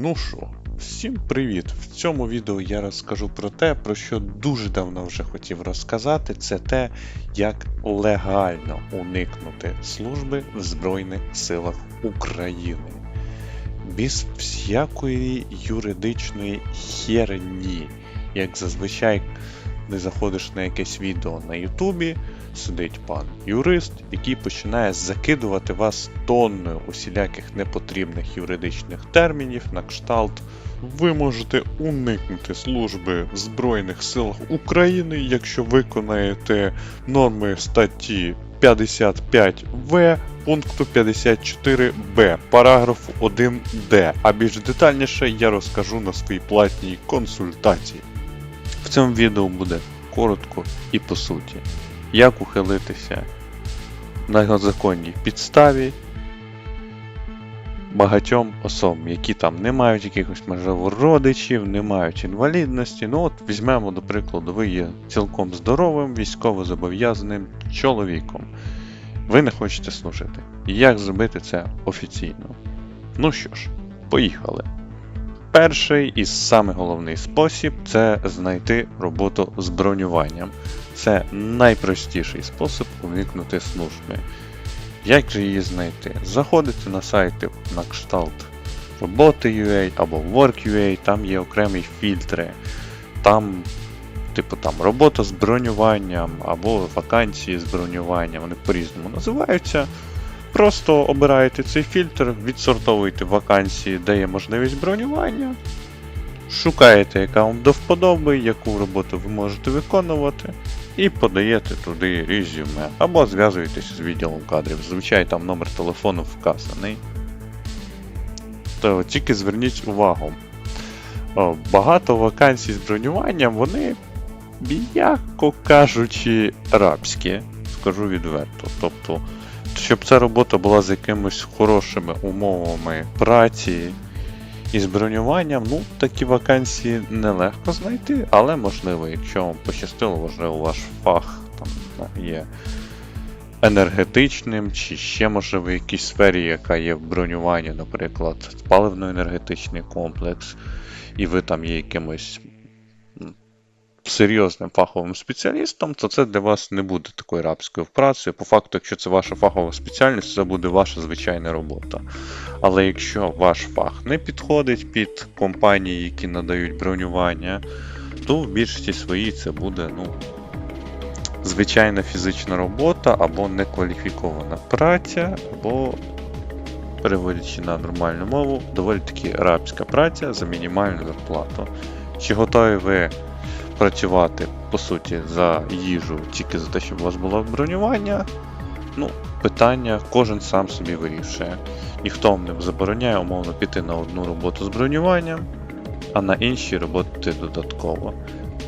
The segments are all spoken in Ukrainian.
Ну що, всім привіт! В цьому відео я розкажу про те, про що дуже давно вже хотів розказати. Це те, як легально уникнути служби в Збройних силах України. Без всякої юридичної херні. Як зазвичай не заходиш на якесь відео на Ютубі, сидить пан юрист, який починає закидувати вас тонною усіляких непотрібних юридичних термінів на кшталт. Ви можете уникнути служби в Збройних силах України, якщо виконаєте норми статті 55В пункту 54Б, параграфу 1Д. А більш детальніше я розкажу на своїй платній консультації. В цьому відео буде коротко і по суті, як ухилитися на законній підставі багатьом особам, які там не мають якихось можливо родичів, не мають інвалідності. Ну от візьмемо, до прикладу, ви є цілком здоровим, військово-зобов'язаним чоловіком. Ви не хочете служити. Як зробити це офіційно? Ну що ж, поїхали. Перший і самий головний спосіб це знайти роботу з бронюванням. Це найпростіший спосіб уникнути служби. Як же її знайти? Заходите на сайти на кшталт роботи.ua або Work.ua, там є окремі фільтри. Там, типу, там робота з бронюванням або вакансії з бронюванням, вони по-різному називаються. Просто обираєте цей фільтр, відсортовуєте вакансії, де є можливість бронювання. Шукаєте, яка вам до вподоби, яку роботу ви можете виконувати, і подаєте туди резюме. Або зв'язуєтесь з відділом кадрів. Звичайно, там номер телефону вказаний. То тільки зверніть увагу. Багато вакансій з бронюванням, вони, м'яко кажучи, рабські, скажу відверто. Тобто, щоб ця робота була з якимись хорошими умовами праці і з ну, такі вакансії нелегко знайти, але можливо, якщо вам пощастило, можливо, ваш фах там не є енергетичним, чи ще, можливо, в якійсь сфері, яка є в бронюванні, наприклад, паливно-енергетичний комплекс, і ви там є якимось серйозним фаховим спеціалістом, то це для вас не буде такою рабською працею. По факту, якщо це ваша фахова спеціальність, це буде ваша звичайна робота. Але якщо ваш фах не підходить під компанії, які надають бронювання, то в більшості своїй це буде ну, звичайна фізична робота або некваліфікована праця, або, переводячи на нормальну мову, доволі таки рабська праця за мінімальну зарплату. Чи готові ви працювати, по суті, за їжу тільки за те, щоб у вас було бронювання? Ну, питання кожен сам собі вирішує. Ніхто вам не забороняє умовно піти на одну роботу з бронюванням, а на іншій роботи додатково.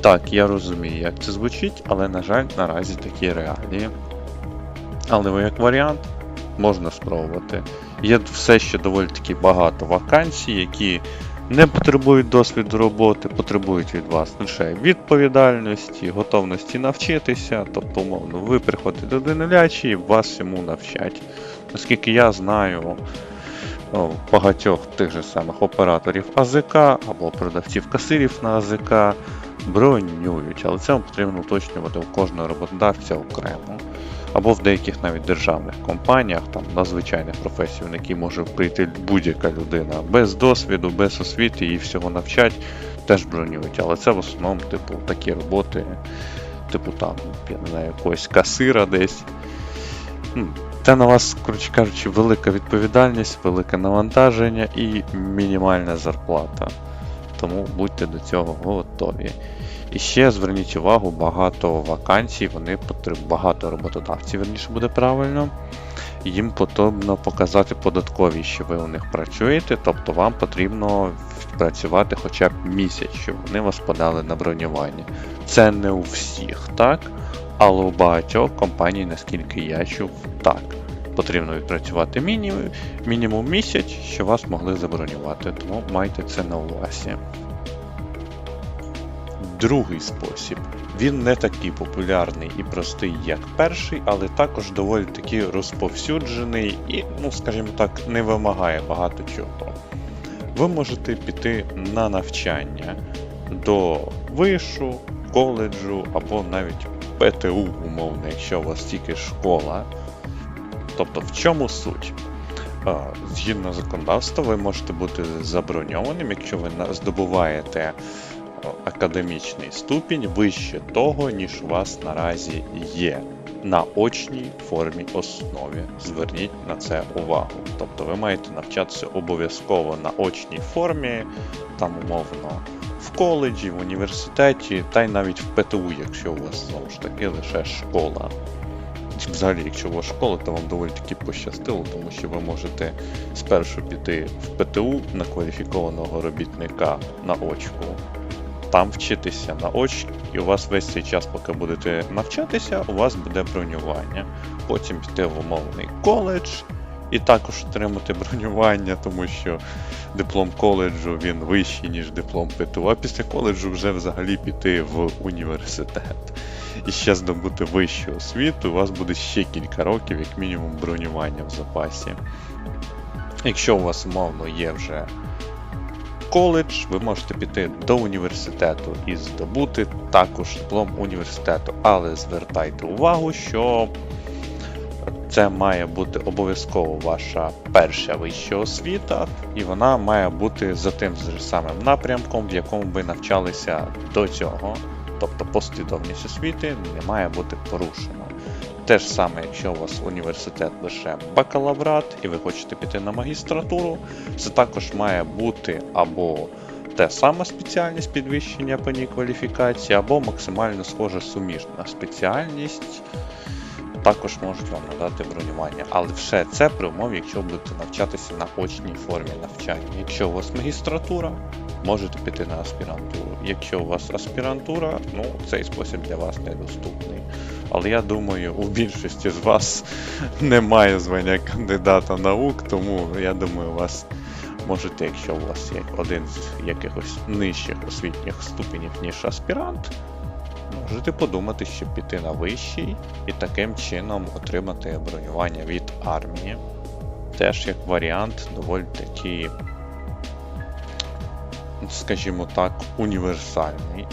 Так, я розумію, як це звучить, але, на жаль, наразі такі реалії. Але як варіант можна спробувати. Є все ще доволі таки багато вакансій, які не потребують досвіду роботи, потребують від вас лише відповідальності, готовності навчитися. Тобто, умовно, ви приходите до нулячі і вас всьому навчать. Наскільки я знаю, о, багатьох тих же самих операторів АЗК або продавців касирів на АЗК бронюють, але це вам потрібно уточнювати у кожного роботодавця окремо. Або в деяких навіть державних компаніях, там на звичайних професій, на які може прийти будь-яка людина без досвіду, без освіти і всього навчать, теж бронюють. Але це в основному, типу, такі роботи, типу там, я не знаю, якогось касира десь. Це на вас, коротше кажучи, велика відповідальність, велике навантаження і мінімальна зарплата. Тому будьте до цього готові. І ще зверніть увагу, багато вакансій, вони потребують, багато роботодавців, верніше буде правильно. Їм потрібно показати податкові, що ви у них працюєте, тобто вам потрібно працювати хоча б місяць, щоб вони вас подали на бронювання. Це не у всіх, так? Але у багатьох компаній, наскільки я чув, так. Потрібно відпрацювати мінімум, мінімум місяць, щоб вас могли забронювати, тому майте це на увазі. Другий спосіб. Він не такий популярний і простий, як перший, але також доволі таки розповсюджений і, ну скажімо так, не вимагає багато чого. ви можете піти на навчання до вишу, коледжу або навіть ПТУ, умовно, якщо у вас тільки школа. Тобто, в чому суть? Згідно законодавства, ви можете бути заброньованим, якщо ви здобуваєте академічний ступінь вище того, ніж у вас наразі є на очній формі основі. Зверніть на це увагу. Тобто ви маєте навчатися обов'язково на очній формі, там умовно в коледжі, в університеті, та й навіть в ПТУ, якщо у вас знову ж таки лише школа. Взагалі, якщо у вас школа, то вам доволі таки пощастило, тому що ви можете спершу піти в ПТУ на кваліфікованого робітника на очку, там вчитися на оч, і у вас весь цей час, поки будете навчатися, у вас буде бронювання. Потім піти в умовний коледж і також отримати бронювання, тому що диплом коледжу він вищий, ніж диплом ПТУ, а після коледжу вже взагалі піти в університет. І ще здобути вищу освіту, у вас буде ще кілька років, як мінімум, бронювання в запасі. Якщо у вас умовно є вже коледж, ви можете піти до університету і здобути також диплом університету. Але звертайте увагу, що це має бути обов'язково ваша перша вища освіта, і вона має бути за тим самим напрямком, в якому ви навчалися до цього. Тобто послідовність освіти не має бути порушена. Те ж саме, якщо у вас університет лише бакалаврат і ви хочете піти на магістратуру, це також має бути або те саме спеціальність підвищення по ній кваліфікації, або максимально схожа суміжна спеціальність. Також можуть вам надати бронювання, але все це при умові, якщо будете навчатися на очній формі навчання. Якщо у вас магістратура, можете піти на аспірантуру. Якщо у вас аспірантура, ну цей спосіб для вас недоступний. Але я думаю, у більшості з вас немає звання кандидата наук, тому я думаю, у вас можете, якщо у вас є один з якихось нижчих освітніх ступенів, ніж аспірант, можете подумати, щоб піти на вищий і таким чином отримати бронювання від армії. Теж як варіант доволі такий, скажімо так, універсальний.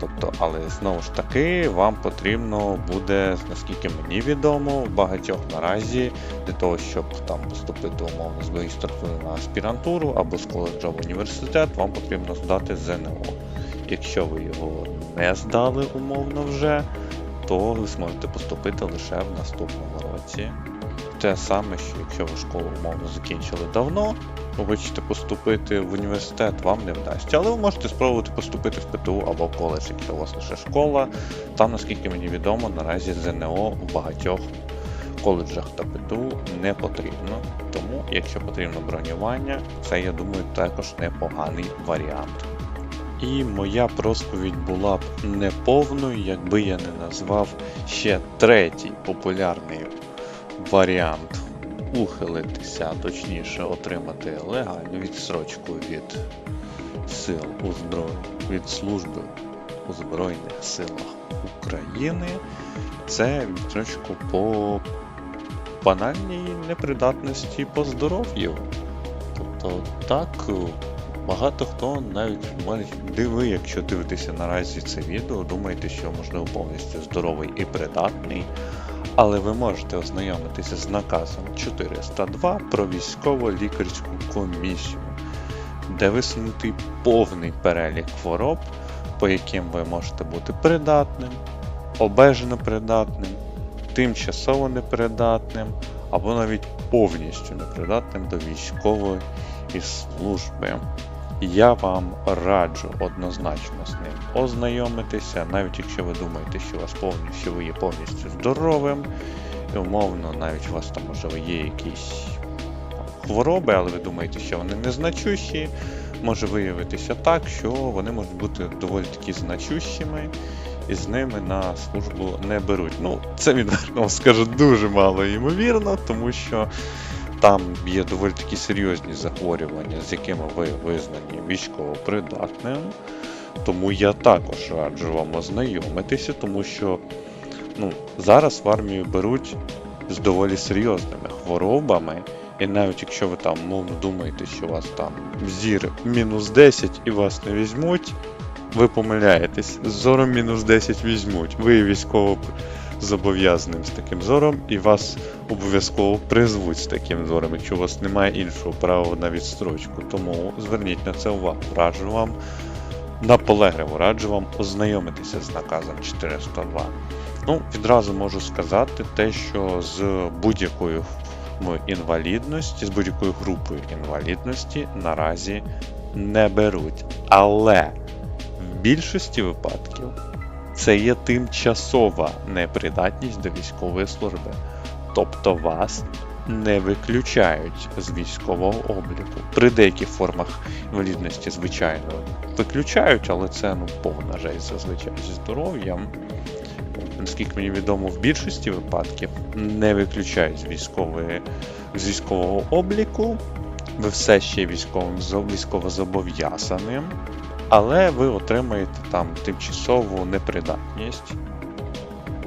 Тобто, але знову ж таки, вам потрібно буде, наскільки мені відомо, в багатьох наразі для того, щоб там поступити умовно з магістратури на аспірантуру або з коледжа в університет, вам потрібно здати ЗНО. Якщо ви його не здали умовно вже, то ви зможете поступити лише в наступному році. Те саме, що якщо ви школу умовно закінчили давно, ви хочете поступити в університет, вам не вдасться. Але ви можете спробувати поступити в ПТУ або коледж, якщо у вас лише школа. Там, наскільки мені відомо, наразі ЗНО в багатьох коледжах та ПТУ не потрібно. Тому, якщо потрібно бронювання, це я думаю також непоганий варіант. І моя розповідь була б неповною, якби я не назвав ще третій популярний варіант ухилитися, точніше отримати легальну відстрочку від сил у зброї, від служби у Збройних силах України. Це відстрочку по банальній непридатності по здоров'ю. Тобто так. Багато хто навіть диви, якщо дивитеся наразі це відео, думаєте, що можливо повністю здоровий і придатний. Але ви можете ознайомитися з наказом 402 про військово-лікарську комісію, де висунутий повний перелік хвороб, по яким ви можете бути придатним, обмежено придатним, тимчасово непридатним або навіть повністю непридатним до військової служби. Я вам раджу однозначно з ним ознайомитися, навіть якщо ви думаєте, що вас повністю ви є повністю здоровим, і умовно, навіть у вас там можливо є якісь хвороби, але ви думаєте, що вони незначущі, може виявитися так, що вони можуть бути доволі таки значущими, і з ними на службу не беруть. Ну, це відверто скажу дуже мало ймовірно, тому що там є доволі такі серйозні захворювання, з якими ви визнані військово-придатним. Тому я також раджу вам ознайомитися, тому що ну, зараз в армію беруть з доволі серйозними хворобами, і навіть якщо ви там мовно думаєте, що у вас там зір мінус 10 і вас не візьмуть, ви помиляєтесь. Зором мінус 10 візьмуть. Ви військово зобов'язаним з таким зором, і вас обов'язково призвуть з таким зором, якщо у вас немає іншого права на відстрочку. Тому зверніть на це увагу. Раджу вам наполегливо раджу вам ознайомитися з наказом 402. Ну, відразу можу сказати те, що з будь-якою інвалідності, з будь-якою групою інвалідності наразі не беруть. Але в більшості випадків це є тимчасова непридатність до військової служби. Тобто вас не виключають з військового обліку. При деяких формах інвалідності, звичайно, виключають, але це ну, повна жесть зазвичай зі здоров'ям. Наскільки мені відомо, в більшості випадків не виключають з, військової, з військового обліку. Ви все ще військовим зо- військовозобов'язаним, але ви отримаєте там тимчасову непридатність.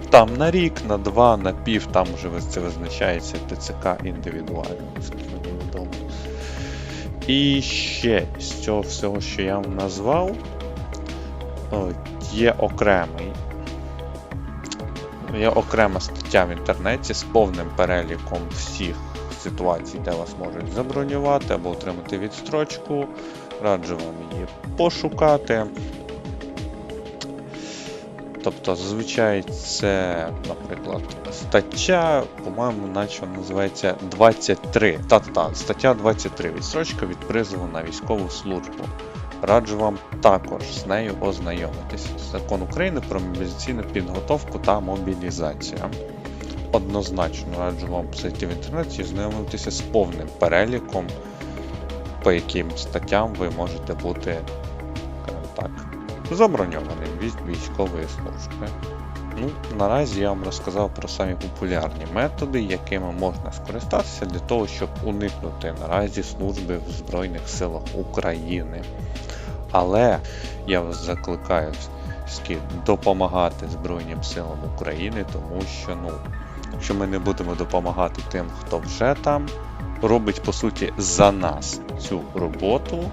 Там на рік, на два, на пів, там вже це визначається ТЦК індивідуально, наскільки мені відомо. І ще з цього всього, що я вам назвав, є окремий. Є окрема стаття в інтернеті з повним переліком всіх ситуацій, де вас можуть забронювати або отримати відстрочку. Раджу вам її пошукати. Тобто, зазвичай це, наприклад, стаття, по-моєму, наче називається 23. Та-та, стаття 23. Відстрочка від призову на військову службу. Раджу вам також з нею ознайомитись. Закон України про мобілізаційну підготовку та мобілізацію. Однозначно раджу вам зайти в інтернеті і ознайомитися з повним переліком, по яким статтям ви можете бути, так, заброньованим від військової служби. Ну, наразі я вам розказав про самі популярні методи, якими можна скористатися для того, щоб уникнути наразі служби в Збройних силах України. Але я вас закликаю допомагати Збройним силам України, тому що, ну, якщо ми не будемо допомагати тим, хто вже там, робить по суті за нас цю роботу,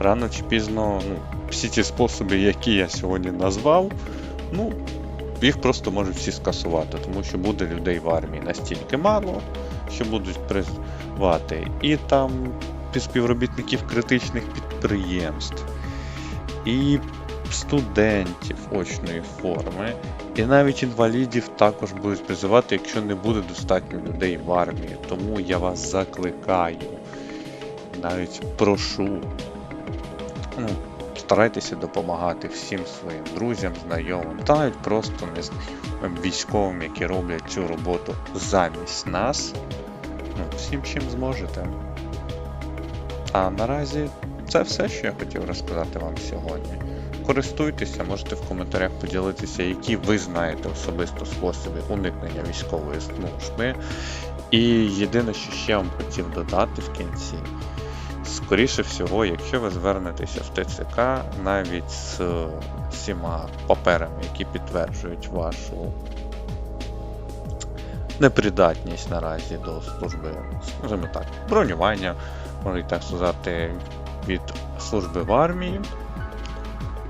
рано чи пізно, ну, всі ті способи, які я сьогодні назвав, ну, їх просто можуть всі скасувати, тому що буде людей в армії настільки мало, що будуть призвати і там співробітників критичних підприємств, і студентів очної форми, і навіть інвалідів також будуть призивати, якщо не буде достатньо людей в армії. Тому я вас закликаю, навіть прошу. Ну, старайтеся допомагати всім своїм друзям, знайомим, та навіть просто незнайомим військовим, які роблять цю роботу замість нас. Ну, всім чим зможете. А наразі це все, що я хотів розказати вам сьогодні. Користуйтеся, можете в коментарях поділитися, які ви знаєте особисто способи уникнення військової служби. І єдине, що ще вам хотів додати в кінці, скоріше всього, якщо ви звернетеся в ТЦК навіть з всіма паперами, які підтверджують вашу непридатність наразі до служби, скажімо так, бронювання, можна так сказати, від служби в армії,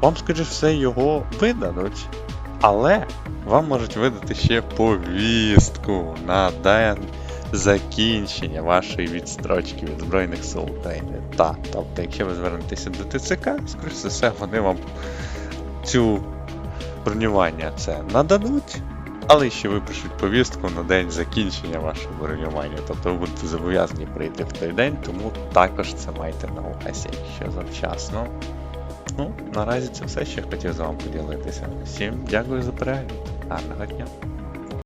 вам, скоріше все, його видадуть. Але вам можуть видати ще повістку на день закінчення вашої відстрочки від Збройних сил України. Так, тобто, якщо ви звернетеся до ТЦК, скоріше за все, вони вам цю бронювання це нададуть, але ще випишуть повістку на день закінчення вашого бронювання. Тобто ви будете зобов'язані прийти в той день, тому також це майте на увазі, якщо завчасно. Ну, наразі це все, що я хотів з вами поділитися. Всім дякую за перегляд. Гарного дня!